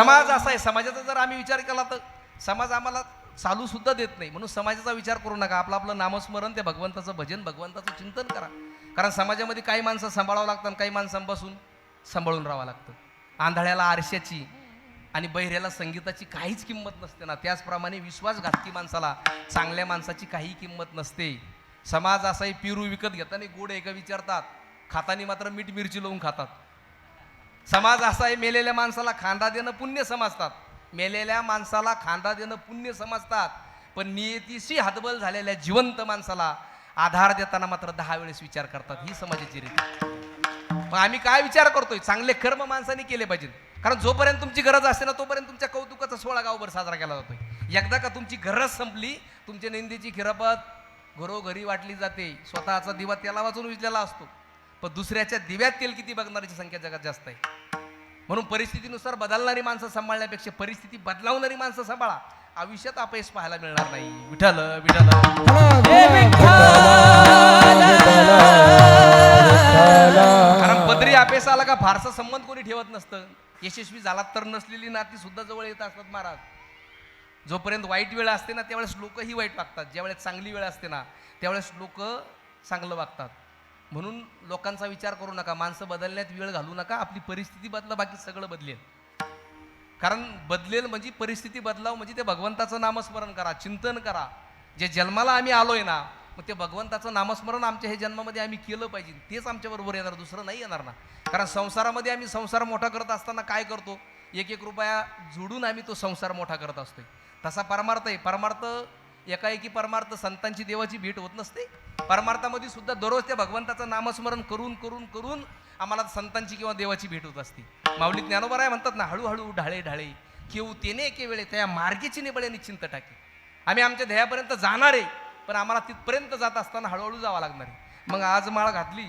समाज असा आहे समाजाचा जर आम्ही विचार केला तर समाज आम्हाला चालू सुद्धा देत नाही. म्हणून समाजाचा विचार करू नका. आपलं आपलं नामस्मरण ते भगवंताचं भजन भगवंताचं चिंतन करा. कारण समाजामध्ये काही माणसं सांभाळावं लागतात आणि काही माणसांपासून सांभाळून राहावं लागतं. आंधळ्याला आरशाची आणि बहिऱ्याला संगीताची काहीच किंमत नसते ना. त्याचप्रमाणे विश्वासघातकी माणसाला चांगल्या माणसाची काही किंमत नसते. समाज असाही पिरू विकत घेताना गोड एका विचारतात. खातानी मात्र मीठ मिरची लावून खातात. समाज असा आहे मेलेल्या माणसाला खांदा देणं पुण्य समजतात. मेलेल्या माणसाला खांदा देणं पुण्य समजतात. पण नियतीशी हातबल झालेल्या जिवंत माणसाला आधार देताना मात्र दहा वेळेस विचार करतात ही समाजाची रीती मग आम्ही काय विचार करतोय? चांगले कर्म माणसाने केले पाहिजेत. कारण जोपर्यंत तुमची गरज असते ना तोपर्यंत तुमच्या कौतुकाचा सोळा गावभर साजरा केला जातोय. एकदा का तुमची गरज संपली तुमच्या निंदीची खिरापत घरोघरी वाटली जाते. स्वतःचा दिवा त्याला वाचून विजलेला असतो. पण दुसऱ्याच्या दिव्यात तेल किती बघणाऱ्याची संख्या जगात जास्त आहे. म्हणून परिस्थितीनुसार बदलणारी माणसं सांभाळण्यापेक्षा परिस्थिती बदलावणारी माणसं सांभाळा. आयुष्यात अपयश पाहायला मिळणार नाही. विठ्ठल विठ्ठल. कारण बद्री अपेस आला का फारसा संबंध कोणी ठेवत नसतं. यशस्वी झाला तर नसलेली नाती सुद्धा जवळ येत असतात महाराज. जोपर्यंत वाईट वेळ असते ना त्यावेळेस लोकही वाईट वागतात. ज्यावेळेस चांगली वेळ असते ना त्यावेळेस लोक चांगलं वागतात. म्हणून लोकांचा विचार करू नका माणसं बदलण्यात वेळ घालू नका आपली परिस्थिती बदला बाकी सगळं बदलेल. कारण बदलेल म्हणजे परिस्थिती बदलाव म्हणजे ते भगवंताचं नामस्मरण करा चिंतन करा. जे जन्माला आम्ही आलोय ना मग ते भगवंताचं नामस्मरण आमच्या हे जन्मामध्ये आम्ही केलं पाहिजे तेच आमच्या बरोबर येणार दुसरं नाही येणार ना. कारण संसारामध्ये आम्ही संसार मोठा करत असताना काय करतो? एक एक रुपया जोडून आम्ही तो संसार मोठा करत असतोय. तसा परमार्थ आहे. परमार्थ एकाएकी परमार्थ संतांची देवाची भेट होत नसते. परमार्थामध्ये सुद्धा दररोज त्या भगवंताचं नामस्मरण करून करून करून आम्हाला संतांची किंवा देवाची भेट होत असते. माऊली ज्ञानोबराय म्हणतात ना हळूहळू ढाळे ढाळे केऊ तेने एके वेळे त्या मार्गेची निबळे निश्चिंत टाके. आम्ही आमच्या ध्येयापर्यंत जाणार आहे पण आम्हाला तिथपर्यंत जात असताना हळूहळू जावं लागणार आहे. मग आज माळ घातली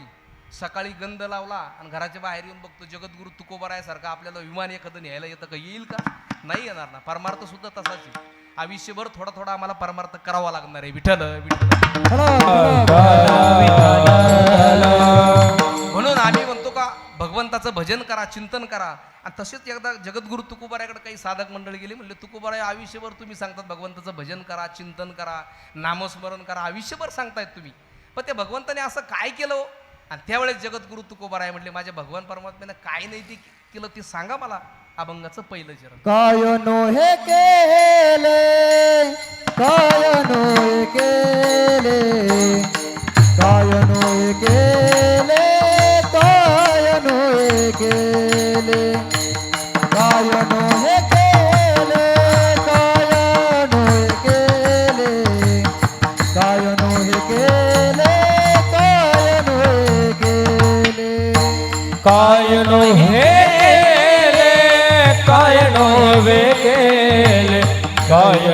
सकाळी गंध लावला आणि घराच्या बाहेर येऊन बघतो जगद्गुरु तुकोबरायसारखा आपल्याला विमान एखादं न्यायला येतं का? येईल का? नाही येणार ना. परमार्थ सुद्धा तसाच आहे. आयुष्यभर थोडा थोडा आम्हाला परमार्थ करावा लागणार आहे. विठ्ठल विठ्ठल. म्हणून आम्ही म्हणतो का भगवंताचं भजन करा चिंतन करा. आणि तसेच एकदा जगद्गुरु तुकोबाऱ्याकडे काही साधक मंडळी गेली म्हणले तुकोबाराय आयुष्यभर तुम्ही सांगतात भगवंताचं भजन करा चिंतन करा नामस्मरण करा आयुष्यभर सांगतायत तुम्ही. पण त्या भगवंताने असं काय केलं हो? आणि त्यावेळेस जगद्गुरु तुकोबाराय म्हटले माझ्या भगवान परमात्म्यानं काय नाही ते केलं ते सांगा मला. अभंगाचं पहिलं चरण. काय नोहे केले काय नोहे केले काय नोहे केले.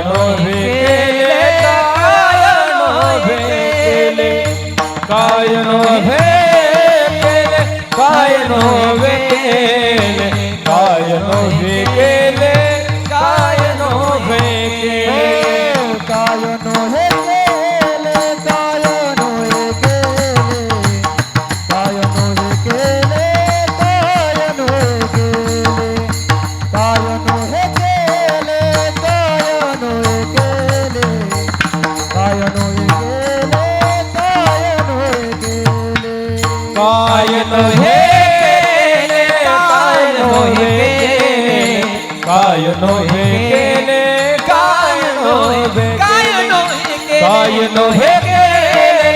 કાયનો ભેલે કાયનો ભેલે કાયનો ભેલે કાયનો ભેલે કાયનો ભેલે કાયનો હેકેને કાયનો કાયનો કાયનો હેકેને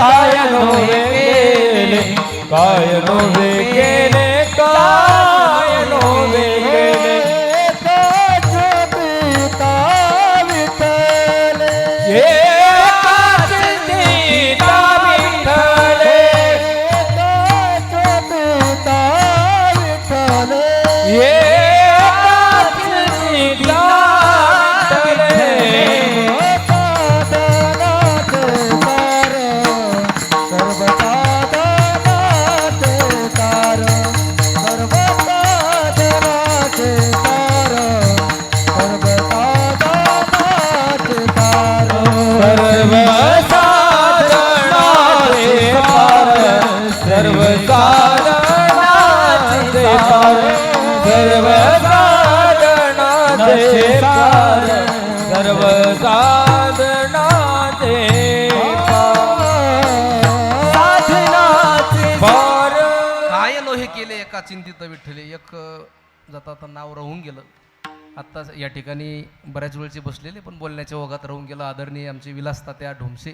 કાયનો હેકેને કાયનો હેકેને गेलं. आत्ता या ठिकाणी बऱ्याच वेळचे बसलेले पण बोलण्याच्या ओघात राहून गेलं. आदरणीय आमचे विलास तात्या ढोमसे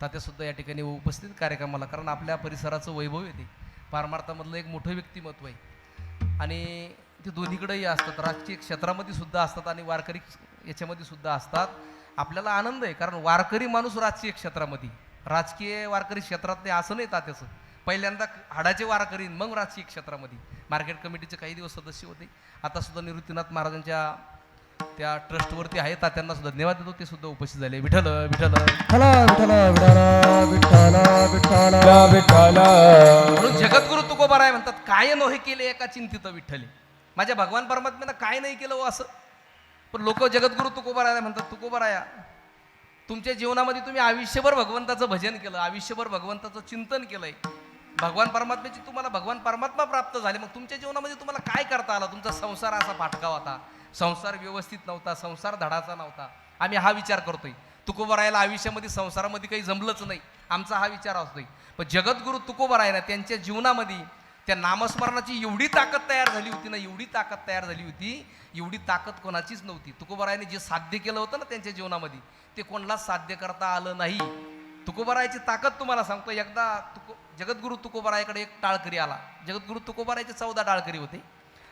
तात्यासुद्धा या ठिकाणी उपस्थित कार्यक्रमाला कारण आपल्या परिसराचं वैभव येते पारमार्थामधलं एक मोठं व्यक्तिमत्व आहे. आणि ते दोन्हीकडेही असतात. राजकीय क्षेत्रामध्ये सुद्धा असतात आणि वारकरी याच्यामध्ये सुद्धा असतात. आपल्याला आनंद आहे कारण वारकरी माणूस राजकीय क्षेत्रामध्ये. राजकीय वारकरी क्षेत्रात ते असं नाही तात्याचं. पहिल्यांदा हाडाचे वारकरी मग राजकीय क्षेत्रामध्ये. मार्केट कमिटीचे काही दिवस सदस्य होते. आता सुद्धा निवृत्तीनाथ महाराजांच्या त्या ट्रस्टवरती आहे तात्यांना सुद्धा धन्यवाद देतो. ते सुद्धा उपस्थित झाले. विठ्ठला विठ्ठला. म्हणून जगद्गुरु तुकोबाराय म्हणतात काय नोहे केले एका चिंतित विठ्ठले? माझ्या भगवान परमात्म्यानं काय नाही केलं हो असं. पण लोक जगद्गुरु तुकोबाराय म्हणतात तुकोबाराया तुमच्या जीवनामध्ये तुम्ही आयुष्यभर भगवंताचं भजन केलं आयुष्यभर भगवंताचं चिंतन केलंय. भगवान परमात्म्याची तुम्हाला भगवान परमात्मा प्राप्त झाले मग तुमच्या जीवनामध्ये तुम्हाला काय करता आलं? तुमचा संसार असा फाटका होता. संसार व्यवस्थित नव्हता संसार धडाचा नव्हता. आम्ही हा विचार करतोय. तुकोबरायला आयुष्यामध्ये संसारामध्ये काही जमलंच नाही. आमचा हा विचार असतोय. पण जगद्गुरु तुकोबराय ना त्यांच्या जीवनामध्ये त्या नामस्मरणाची एवढी ताकद तयार झाली होती ना एवढी ताकद तयार झाली होती एवढी ताकद कोणाचीच नव्हती. तुकोबरायने जे साध्य केलं होतं ना त्यांच्या जीवनामध्ये ते कोणालाच साध्य करता आलं नाही. तुकोबरायची ताकद तुम्हाला सांगतो एकदा तुको जगद्गुरु तुकोबरायकडे एक टाळकरी आला. जगद्गुरु तुकोबरायचे चौदा टाळकरी होते.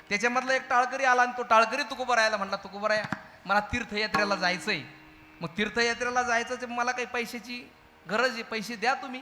त्याच्यामधला एक टाळकरी आला आणि तो टाळकरी तुकोबरायला म्हणला तुकोबराया मला तीर्थयात्रेला जायचं आहे मग तीर्थयात्रेला जायचं म्हणजे मला काही पैशाची गरज आहे पैसे द्या तुम्ही.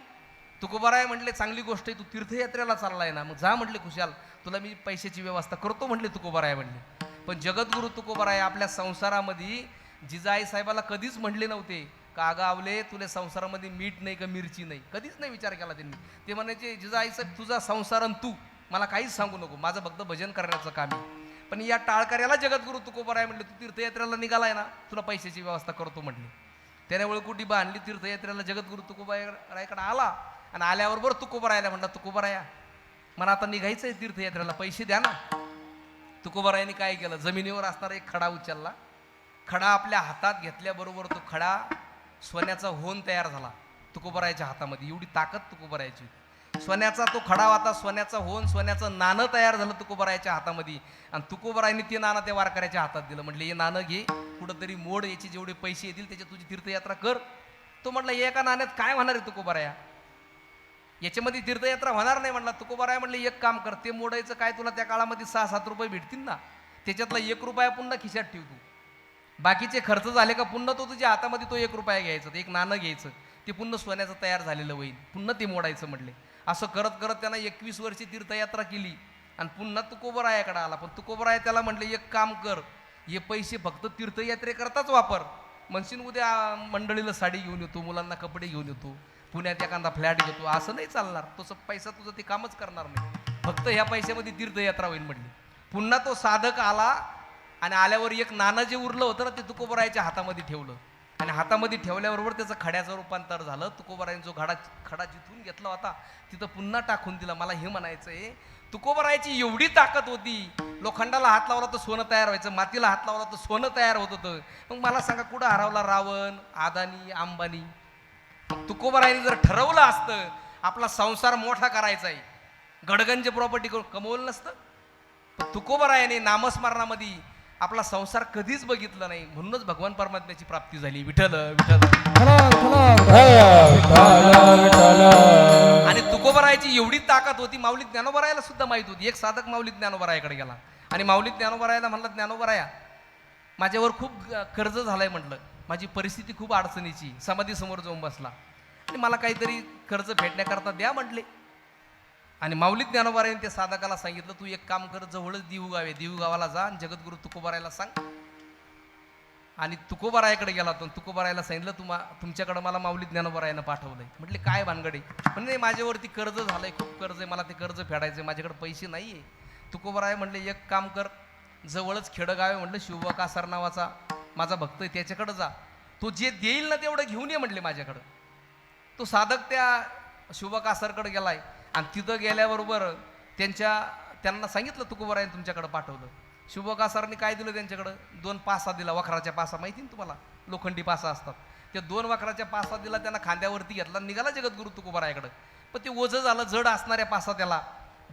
तुकोबाराय म्हटले चांगली गोष्ट आहे तू तीर्थयात्रेला चाललाय ना. मग जा म्हटले खुशाल तुला मी पैशाची व्यवस्था करतो म्हटले तुकोबाराय म्हणले पण जगद्गुरु तुकोबाराय आपल्या संसारामध्ये जिजाई साहेबाला कधीच म्हणले नव्हते. का अगं आवले तुला संसारामध्ये मीठ नाही का मिरची नाही? कधीच नाही विचार केला त्यांनी. ते म्हणायचे जिजाई साहेब तुझा संसार तू मला काहीच सांगू नको. माझं फक्त भजन करण्याचं काम आहे. पण या टाळकऱ्याला जगद्गुरु तुकोबराय म्हटले तू तीर्थयात्रेला निघालाय ना तुला पैशाची व्यवस्था करतो म्हटली त्याने वळकुटी बांधली तीर्थयात्रेला जगद्गुरु तुकोबारायकडे आला आणि आल्याबरोबर तुकोबरायला म्हणला तुकोबराया मला आता निघायचं आहे तीर्थयात्रेला पैसे द्या ना. तुकोबरायांनी काय केलं? जमिनीवर असणारा एक खडा उचलला. खडा आपल्या हातात घेतल्याबरोबर तो खडा सोन्याचा होन तयार झाला. तुकोबरायच्या हातामध्ये. एवढी ताकद तुकोबरायची. सोन्याचा तो खडा होता सोन्याचा होन सोन्याचं नाणं तयार झालं तुकोबरायच्या हातामध्ये. आणि तुकोबरायने ते नाणं त्या वारकऱ्याच्या हातात दिलं. म्हटलं हे नाणं घे. कुठंतरी मोड याचे जेवढे पैसे येतील त्याच्या तुझी तीर्थयात्रा कर. तो म्हटलं एका नाण्यात काय होणार आहे तुकोबराया? याच्यामध्ये तीर्थयात्रा होणार नाही म्हणला तुकोबराया म्हणले एक काम कर. ते मोडायचं काय तुला? त्या काळामध्ये सहा सात रुपये भेटतील ना. त्याच्यातला एक रुपया पुन्हा खिशात ठेव तू. बाकीचे खर्च झाले का पुन्हा तो तुझ्या हातामध्ये तो एक रुपया घ्यायचा एक नाणं घ्यायचं ते पुन्हा सोन्याचं तयार झालेलं होईल. पुन्हा ते मोडायचं म्हटले असं करत करत त्यांना एकवीस वर्षी तीर्थयात्रा केली आणि पुन्हा तुकोबरायाकडे आला. पण तुकोबराया त्याला म्हटले एक काम कर हे पैसे फक्त तीर्थयात्रेकरताच वापर. म्हणशील उद्या मंडळीला साडी घेऊन येतो मुलांना कपडे घेऊन येतो पुण्यात एखादा फ्लॅट घेतो असं नाही चालणार. तसं पैसा तुझं ते कामच करणार नाही. फक्त ह्या पैशामध्ये तीर्थयात्रा होईल म्हटली पुन्हा तो साधक आला आणि आल्यावर एक नाणं जे उरलं होतं ना ते तुकोबरायच्या हातामध्ये ठेवलं. आणि हातामध्ये ठेवल्याबरोबर त्याचं खड्याचं रूपांतर झालं. तुकोबरायने जो घडा खडा जिथून घेतला होता तिथं पुन्हा टाकून दिला. मला हे म्हणायचं आहे तुकोबरायची एवढी ताकद होती. लोखंडाला हात लावला तर सोनं तयार व्हायचं मातीला हात लावला तर सोनं तयार होत होतं. मग मला सांगा कुठं हरवला रावण आदानी अंबानी? तुकोबरायने जर ठरवलं असतं आपला संसार मोठा करायचा आहे गडगंज प्रॉपर्टी करून कमवलं नसतं. तुकोबरायाने नामस्मरणामध्ये आपला संसार कधीच बघितलं नाही. म्हणूनच भगवान परमात्म्याची प्राप्ती झाली. विठ्ठल विठल आणि तुकोबरायची एवढी ताकद होती माऊली ज्ञानोबरायला सुद्धा माहीत होती. एक साधक माऊली ज्ञानोबरायाकडे गेला. आणि माऊली ज्ञानोबरायाला म्हणलं ज्ञानोबराया माझ्यावर खूप कर्ज झालंय म्हटलं. माझी परिस्थिती खूप अडचणीची. समाधीसमोर जाऊन बसला. आणि मला काहीतरी कर्ज फेडण्याकरता द्या म्हटले. आणि माऊली ज्ञानोबाराने त्या साधकाला सांगितलं तू एक काम कर जवळच दिवू गाव आहे जा आणि जगद्गुरु तुकोबारायला सांग. आणि तुकोबारायाकडे गेला तो तुकोबारायला सांगितलं तुम्हा तुमच्याकडं मला माऊली ज्ञानोबारायानं पाठवलंय. म्हटले काय भानगडे? म्हणजे माझ्यावरती कर्ज झालंय खूप कर्ज आहे मला ते कर्ज फेडायचं माझ्याकडे पैसे नाही आहे तुकोबाराय म्हणले एक काम कर जवळच खेडगाव आहे म्हटलं शिवबा कासार नावाचा माझा भक्त आहे त्याच्याकडं जा. तो जे देईल ना तेवढं घेऊन ये म्हटले माझ्याकडं. तो साधक त्या शिवबा कासारकडे गेलाय. आणि तिथं गेल्याबरोबर त्यांच्या त्यांना सांगितलं तुकोबरायने तुमच्याकडे पाठवलं. शिवबा काय दिलं त्यांच्याकडं? दोन पासा दिला वखराच्या पासा. माहिती ना तुम्हाला? लोखंडी पासा असतात. त्या दोन वखराच्या पासा दिला त्यांना खांद्यावरती घेतला निघाला जगद्गुरु तुकोबरायाकडं. पण ते ओझं झालं जड असणाऱ्या पासा त्याला.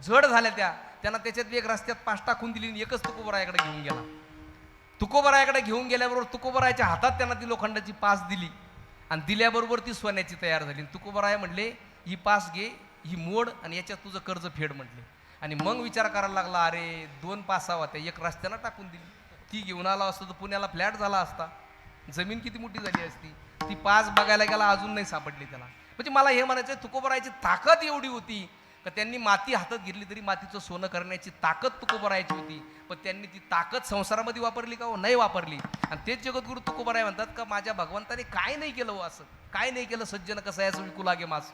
जड झाल्या त्या. त्यांना त्याच्यात एक रस्त्यात पाच टाकून दिली आणि एकच तुकोबरायाकडे घेऊन गेला. तुकोबरायाकडे घेऊन गेल्याबरोबर तुकोबरायाच्या हातात त्यांना ती लोखंडाची पास दिली. आणि दिल्याबरोबर ती सोन्याची तयार झाली. आणि तुकोबराया म्हणले ही पास घे ही मोड आणि याच्यात तुझं कर्ज फेड म्हटले. आणि मग विचार करायला लागला अरे दोन पासा होत्या एक रस्त्यानं टाकून दिली. ती घेऊन आला असतो तर पुण्याला फ्लॅट झाला असता. जमीन किती मोठी झाली असती. ती पास बघायला गेला अजून नाही सापडली त्याला. म्हणजे मला हे म्हणायचं तुकोबरायची ताकद एवढी होती का त्यांनी माती हातात घेतली तरी मातीचं सोनं करण्याची ताकद तुकोबरायची होती. पण त्यांनी ती ताकद संसारामध्ये वापरली का हो? नाही वापरली. आणि तेच जगद्गुरु तुकोबराय म्हणतात का माझ्या भगवंताने काय नाही केलं हो असं? काय नाही केलं सज्जन कसं याचं विकू लागे मास?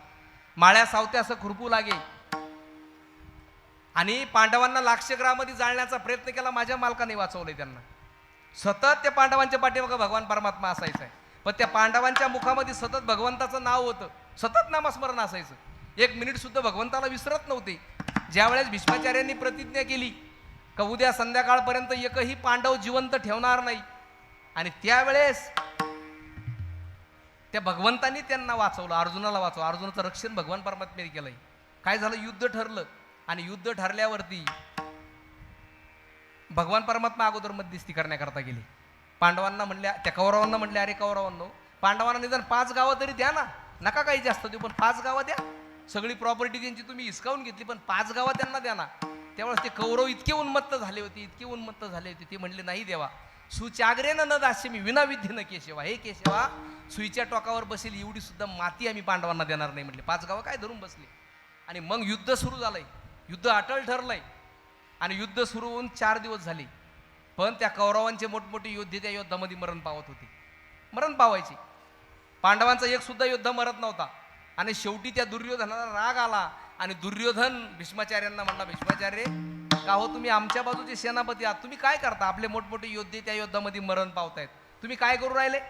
माळ्या सावते असं खुरपू लागे आणि पांडवांना लाक्षग्रहामध्ये जाळण्याचा प्रयत्न केला माझ्या मालकाने वाचवलंय त्यांना. सतत त्या पांडवांच्या पाठीमागं भगवान परमात्मा असायचा आहे. पण त्या पांडवांच्या मुखामध्ये सतत भगवंताचं नाव होतं. सतत नामस्मरण असायचं. एक मिनिट सुद्धा भगवंताला विसरत नव्हते. ज्यावेळेस भीष्माचार्यांनी प्रतिज्ञा केली का उद्या संध्याकाळपर्यंत एकही पांडव जिवंत ठेवणार नाही. आणि त्यावेळेस त्या भगवंतांनी त्यांना वाचवलं अर्जुनाला वाचवलं. अर्जुनाचं रक्षण भगवान परमात्म्याने केलंय. काय झालं? युद्ध ठरलं. आणि युद्ध ठरल्यावरती भगवान परमात्मा अगोदर मध्यस्थी करण्याकरता गेले. पांडवांना म्हणल्या त्या कौरवांना म्हणले अरे कौरवांनो पांडवांना निदान पाच गावं तरी द्या ना. नका काही जास्त देऊ पण पाच गावं द्या. सगळी प्रॉपर्टी त्यांची तुम्ही हिसकावून घेतली पण पाच गावं त्यांना द्या ना. त्यावेळेस ते कौरव इतके उन्मत्त झाले होते इतके उन्मत्त झाले होते. ते म्हणले नाही देवा सुचाग्रेनं न दास्य मी विना विद्येनं केशवा. हे केशवा सुईच्या टोकावर बसेल एवढी सुद्धा माती आम्ही पांडवांना देणार नाही म्हटले पाच गावं काय धरून बसले? आणि मग युद्ध सुरू झालंय. युद्ध अटळ ठरलंय. आणि युद्ध सुरू होऊन चार दिवस झाले. पण त्या कौरवांचे मोठमोठे योद्धे त्या युद्धामध्ये मरण पावत होते. मरण पावायचे. पांडवांचा एक सुद्धा योद्धा मरत नव्हता. आणि शेवटी त्या दुर्योधनाला राग आला. आणि दुर्योधन भीष्माचार्यांना म्हणला भीष्माचार्य का हो तुम्ही आमच्या बाजूचे सेनापती आहात? तुम्ही काय करता? आपले मोठमोठे योद्धे त्या युद्धामध्ये मरण पावतायत. तुम्ही काय करू राहिले?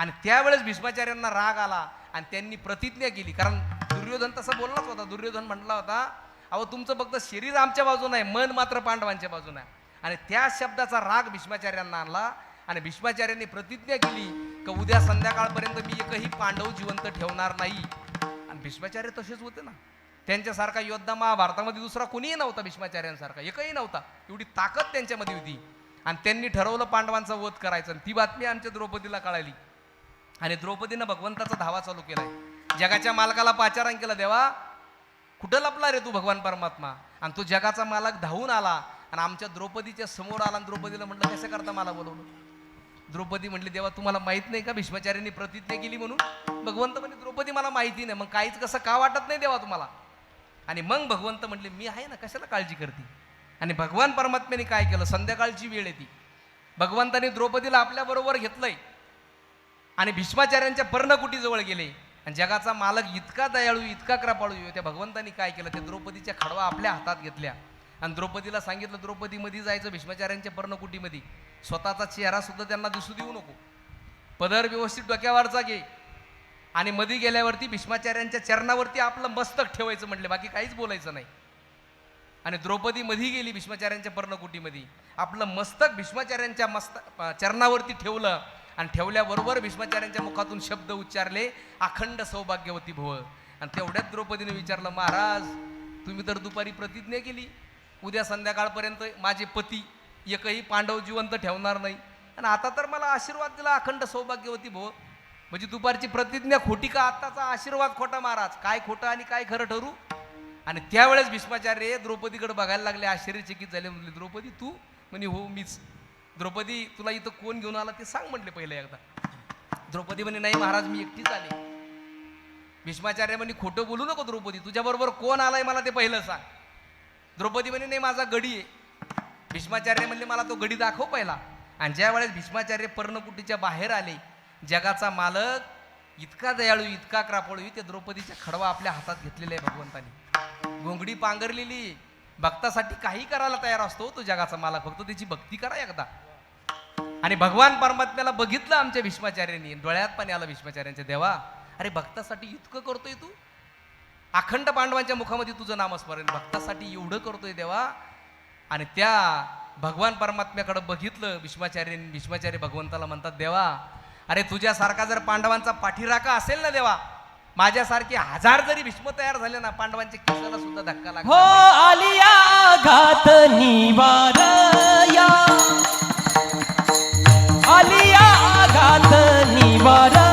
आणि त्यावेळेस भीष्माचार्यांना राग आला आणि त्यांनी प्रतिज्ञा केली. कारण दुर्योधन तसं बोललाच होता. दुर्योधन म्हटला होता अहो तुमचं फक्त शरीर आमच्या बाजून आहे मन मात्र पांडवांच्या बाजून आहे. आणि त्या शब्दाचा राग भीष्माचार्यांना आणला आणि भीष्माचार्यांनी प्रतिज्ञा केली की उद्या संध्याकाळपर्यंत मी एकही पांडव जिवंत ठेवणार नाही. आणि भीष्माचार्य तसेच होते ना. त्यांच्यासारखा योद्धा महाभारतामध्ये दुसरा कोणीही नव्हता भीष्माचार्यांसारखा. एकही नव्हता. एवढी ताकद त्यांच्यामध्ये होती. आणि त्यांनी ठरवलं पांडवांचा वध करायचा आणि ती बातमी आमच्या द्रौपदीला कळाली. आणि द्रौपदीनं भगवंताचा धावा चालू केलाय. जगाच्या मालकाला पाचारण केलं देवा. कुठं लपला रे तू भगवान परमात्मा? आणि तो जगाचा मालक धावून आला आणि आमच्या द्रौपदीच्या समोर आला आणि द्रौपदीला म्हटलं कसं करता मला बोलवलं? द्रौपदी म्हटली देवा तुम्हाला माहीत नाही का? भीष्माचार्यांनी प्रतिज्ञा केली म्हणून? भगवंत म्हणजे द्रौपदी मला माहिती नाही. मग काहीच कसं का वाटत नाही देवा तुम्हाला? आणि मग भगवंत म्हटले मी आहे ना कशाला काळजी करते? आणि भगवान परमात्म्याने काय केलं? संध्याकाळची वेळ येते भगवंताने द्रौपदीला आपल्याबरोबर घेतलंय. आणि भीष्माचार्यांच्या पर्णकुटीजवळ गेले. आणि जगाचा मालक इतका दयाळू इतका कृपाळू त्या भगवंतानी काय केलं? त्या द्रौपदीच्या खडवा आपल्या हातात घेतल्या. आणि द्रौपदीला सांगितलं द्रौपदीमध्ये जायचं भीष्माचार्यांच्या पर्णकुटीमध्ये. स्वतःचा चेहरा सुद्धा त्यांना दिसू देऊ नको. पदर व्यवस्थित डोक्यावरचा घे. आणि मध्ये गेल्यावरती भीष्माचार्यांच्या चरणावरती आपलं मस्तक ठेवायचं म्हटले बाकी काहीच बोलायचं नाही. आणि द्रौपदी मधी गेली भीष्माचार्यांच्या पर्णकुटीमध्ये. आपलं मस्तक भीष्माचार्यांच्या मस्त चरणावरती ठेवलं. आणि ठेवल्याबरोबर भीष्माचार्यांच्या मुखातून शब्द उच्चारले अखंड सौभाग्यवती भव. आणि तेवढ्यात द्रौपदीने विचारलं महाराज तुम्ही तर दुपारी प्रतिज्ञा केली. उद्या संध्याकाळपर्यंत माझे पती एकही पांडव जिवंत ठेवणार नाही. आणि आता तर मला आशीर्वाद दिला अखंड सौभाग्यवती भव. म्हणजे दुपारची प्रतिज्ञा खोटी का? आत्ताचा आशीर्वाद खोटा महाराज? काय खोटं आणि काय खरं ठरू? आणि त्यावेळेस भीष्माचार्य द्रौपदीकडे बघायला लागले आश्चर्यचकित झाले म्हणले द्रौपदी तू? म्हणे हो मीच. द्रौपदी तुला इथं कोण घेऊन आला ते सांग म्हटले पहिलं एकदा. द्रौपदी म्हणे नाही महाराज मी एकटीच आले. भीष्माचार्य म्हणे खोटं बोलू नको द्रौपदी तुझ्याबरोबर कोण आलाय मला ते पहिलं सांग. द्रौपदी म्हणे नाही माझा गडी आहे. भीष्माचार्य म्हणले मला तो गडी दाखव पहिला. आणि ज्या वेळेस भीष्माचार्य पर्णकुटीच्या बाहेर आले जगाचा मालक इतका दयाळू इतका क्रापळू त्या द्रौपदीच्या खडवा आपल्या हातात घेतलेला आहे भगवंतानी. घोंगडी पांघरलेली भक्तासाठी काही करायला तयार असतो तो जगाचा मालक फक्त त्याची भक्ती करा एकदा. आणि भगवान परमात्म्याला बघितलं आमच्या भीष्माचार्यांनी डोळ्यात पाणी आलं भीष्माचार्यांच्या देवा अरे भक्तासाठी इतकं करतोय तू? अखंड पांडवांच्या मुखामध्ये तुझं नामस्मरण. भक्तासाठी एवढं करतोय देवा. आणि त्या भगवान परमात्म्याकडे बघितलं भीष्माचार्यांनी भीष्माचार्य भगवंताला म्हणतात देवा अरे तुझ्यासारखा जर पांडवांचा पाठीराखा असेल ना देवा माझ्यासारखे हजार जरी भीष्म तयार झाले ना पांडवांच्या केसाला सुद्धा धक्का हो लागला आलिया घात निवारया. निवारया।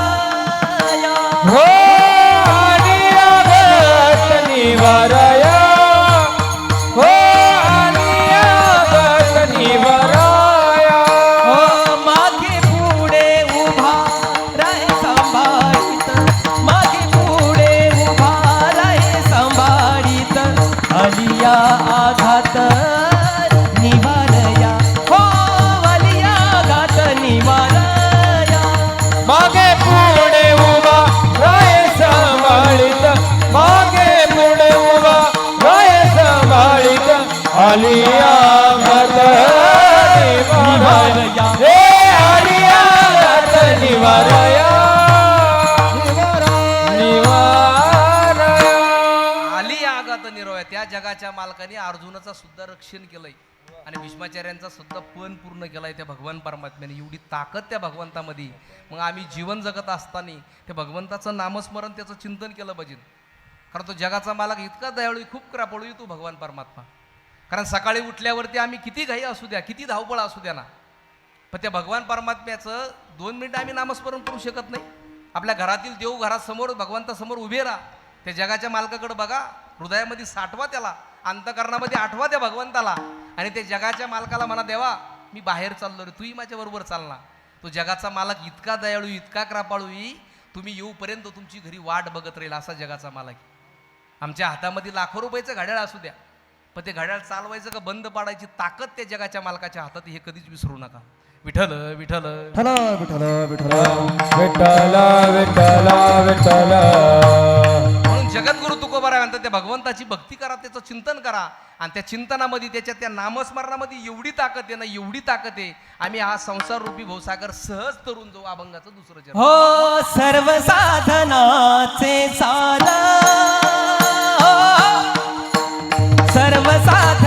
हो! रक्षण केलंय. आणि भीष्माचार्यांचा सुद्धा पण पूर्ण केलाय त्या भगवान परमात्म्याने. एवढी ताकद त्या भगवंतामध्ये. मग आम्ही जीवन जगत असताना त्या भगवंताचं नामस्मरण त्याचं चिंतन केलं पाहिजे. कारण तो जगाचा मालक इतका दयाळू आहे, खूप करापळू तू तो भगवान परमात्मा. कारण सकाळी उठल्यावरती आम्ही किती घाई असू द्या किती धावपळ असू द्या ना. पण त्या भगवान परमात्म्याचं दोन मिनिटं आम्ही नामस्मरण करू शकत नाही. आपल्या घरातील देव घरासमोर भगवंतासमोर उभे राहा. त्या जगाच्या मालकाकडे बघा हृदयामध्ये साठवा त्याला. अंतकरणामध्ये आठवा द्या भगवंताला. आणि ते जगाच्या मालकाला म्हणा देवा मी बाहेर चाललो रे तूही माझ्याबरोबर चालला तो जगाचा मालक इतका दयाळू इतका कृपाळू तुम्ही येऊपर्यंत तुमची घरी वाट बघत राहील असा जगाचा मालक आमच्या हातामध्ये लाखो रुपयाचं घड्याळ असू द्या पण ते घड्याळ चालवायचं का बंद पाडायची ताकद त्या जगाच्या मालकाच्या हातात हे कधीच विसरू नका. विठल विठल विठल विठल विठल विठल विठल जगद्गुरु तुकोबाराय म्हणतात त्या भगवंताची भक्ती करा त्याचं चिंतन करा. आणि त्या चिंतनामध्ये त्याच्या त्या नामस्मरणामध्ये एवढी ताकद आहे ना एवढी ताकद आहे. आम्ही हा संसार रूपी भवसागर सहज तरुण जाऊ अभंगाचं दुसरं जन्म. हो सर्व साधनाचे सार हो, हो, हो. सर्व साधनाचे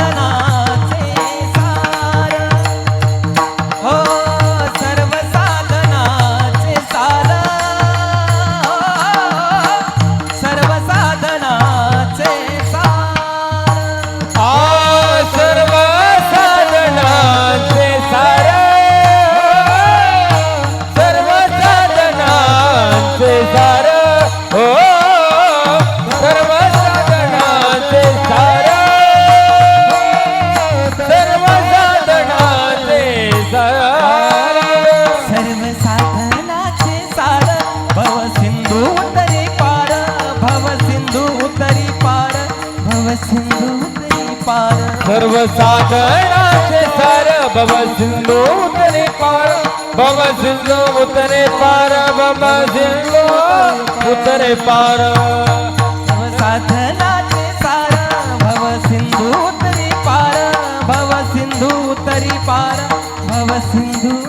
उतरे पार। भव साधनाचे सार भव सिंधू तरी पार भव सिंधू उतरी पार भव सिंधू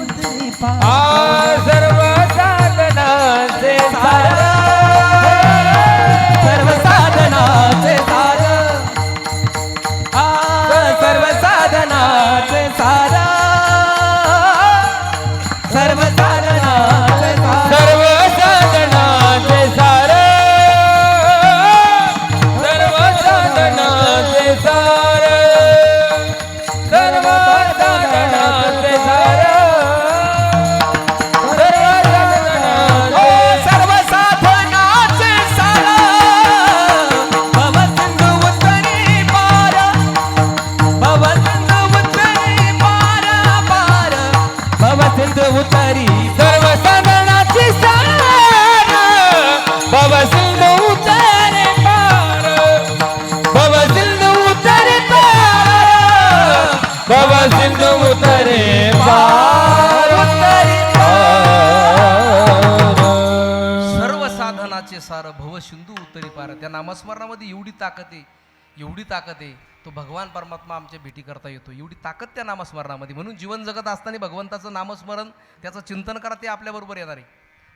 एवढी ताकद आहे तो भगवान परमात्मा आमच्या भेटी करता येतो. एवढी ताकद त्या नामस्मरणामध्ये. म्हणून जीवन जगत असताना भगवंताचं नामस्मरण त्याचं चिंतन करा ते आपल्याबरोबर येणार आहे.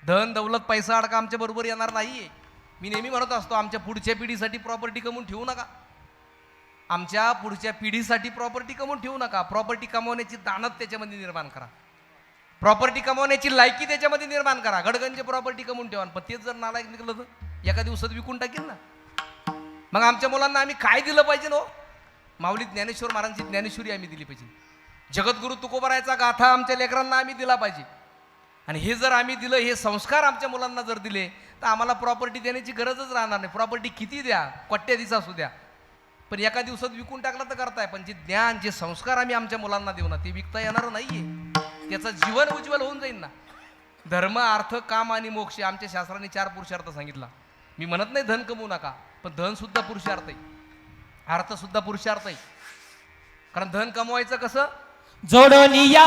धन दौलत पैसा अडका आमच्याबरोबर येणार नाही आहे मी नेहमी म्हणत असतो आमच्या पुढच्या पिढीसाठी प्रॉपर्टी कमवून ठेवू नका. आमच्या पुढच्या पिढीसाठी प्रॉपर्टी कमवून ठेवू नका. प्रॉपर्टी कमवण्याची दानत त्याच्यामध्ये निर्माण करा. प्रॉपर्टी कमवण्याची लायकी त्याच्यामध्ये निर्माण करा. गडगंज प्रॉपर्टी कमवून ठेवा. पण तेच जर नालायक निघलं तर एका दिवसात विकून टाकेल ना? मग आमच्या मुलांना आम्ही काय दिलं पाहिजे ना माऊली ज्ञानेश्वर महाराजांची ज्ञानेश्वरी आम्ही दिली पाहिजे. जगद्गुरु तुकोबरायचा गाथा आमच्या लेकरांना आम्ही दिला पाहिजे. आणि हे जर आम्ही दिलं हे संस्कार आमच्या मुलांना जर दिले तर आम्हाला प्रॉपर्टी देण्याची गरजच राहणार नाही. प्रॉपर्टी किती द्या कोट्याधीचा असू द्या. पण एका दिवसात विकून टाकलं तर करताय. पण जे ज्ञान जे संस्कार आम्ही आमच्या मुलांना देऊ ना ते विकता येणार नाहीये. त्याचं जीवन उज्ज्वल होऊन जाईल ना. धर्म अर्थ काम आणि मोक्ष आमच्या शास्त्राने चार पुरुषार्थ सांगितला. मी म्हणत नाही धन कमवू नका. पण धन सुद्धा पुरुषार्थ आहे. अर्थ सुद्धा पुरुषार्थ आहे. कारण धन कमवायचं कसं? जोडोनिया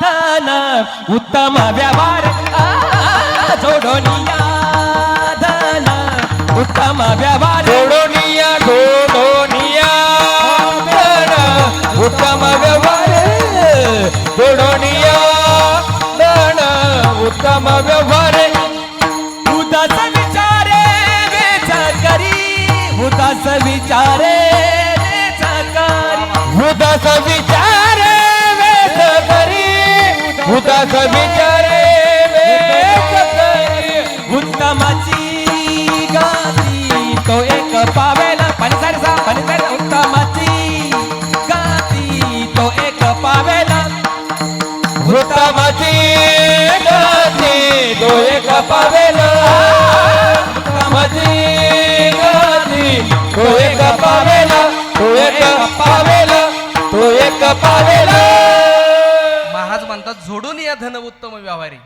धन उत्तम व्यवहार. आ, जोडोनिया धन उत्तम व्यवहार. जोडोनिया जोडोनिया धन उत्तम व्यवहार. जोडोनिया धन उत्तम व्यवहार. विचारे उदास विचारे वेद करी उदास विचारे वेद करी उत्तमाची गाती तो एक पावेला पणसरसा पणसर उत्तमाची गाती तो एक पावेला. उत्तमाची गाती तो एक पावेला. उत्तमाची गाती तो एक एक पावेल तो एक पावेल. महाराज म्हणतात झोडून या धनउत्तम व्यवहारी.